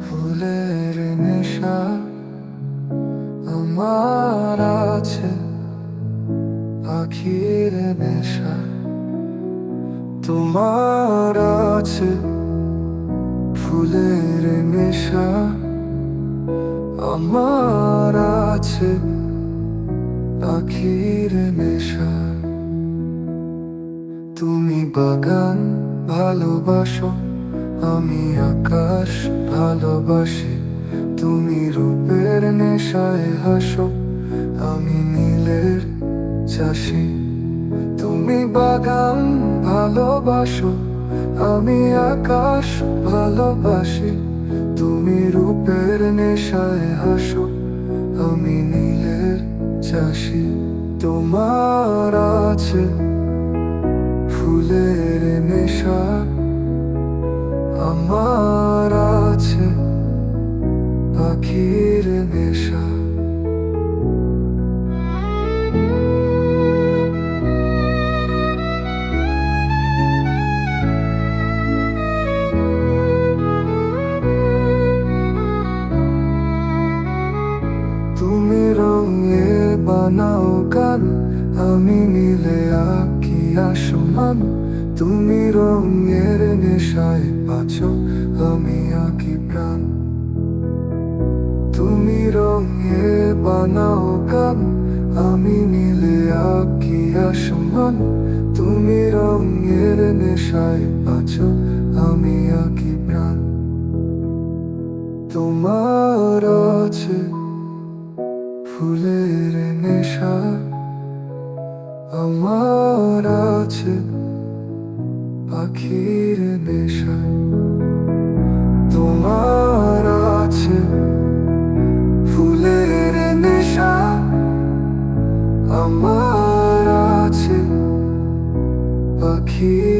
ফুলের নেশা আমার আছে পাখির নেশা তোমার আছে ফুলের নেশা আমার আছে পাখির নেশা। তুমি বাগান ভালোবাসো। আমি আকাশ ভালোবাসি, তুমি রূপের নেশায় হাসো, আমি নীলের চাষি। তুমি বাগান ভালোবাসো, আমি আকাশ ভালোবাসি, তুমি রূপের নেশায় হাসো, আমি নীলের চাষি। তোমার আছে আমার আছে পাখির নেশা। তুমি রঙে বানাও গান আমি নীলে আঁকি আসমান। তুমি রঙের নেশায় বাঁচো আমি আঁকি প্রাণ। তুমি রঙে বানাও গান, আমি নীলে আঁকি আসমান। তুমি রঙের নেশায় বাঁচো আমি আঁকি প্রাণ। তোমার আছে ফুলের নেশা, আমার আছে পাখির নেশা। তোমার আছে ফুলের নেশা। আমার আছে পাখির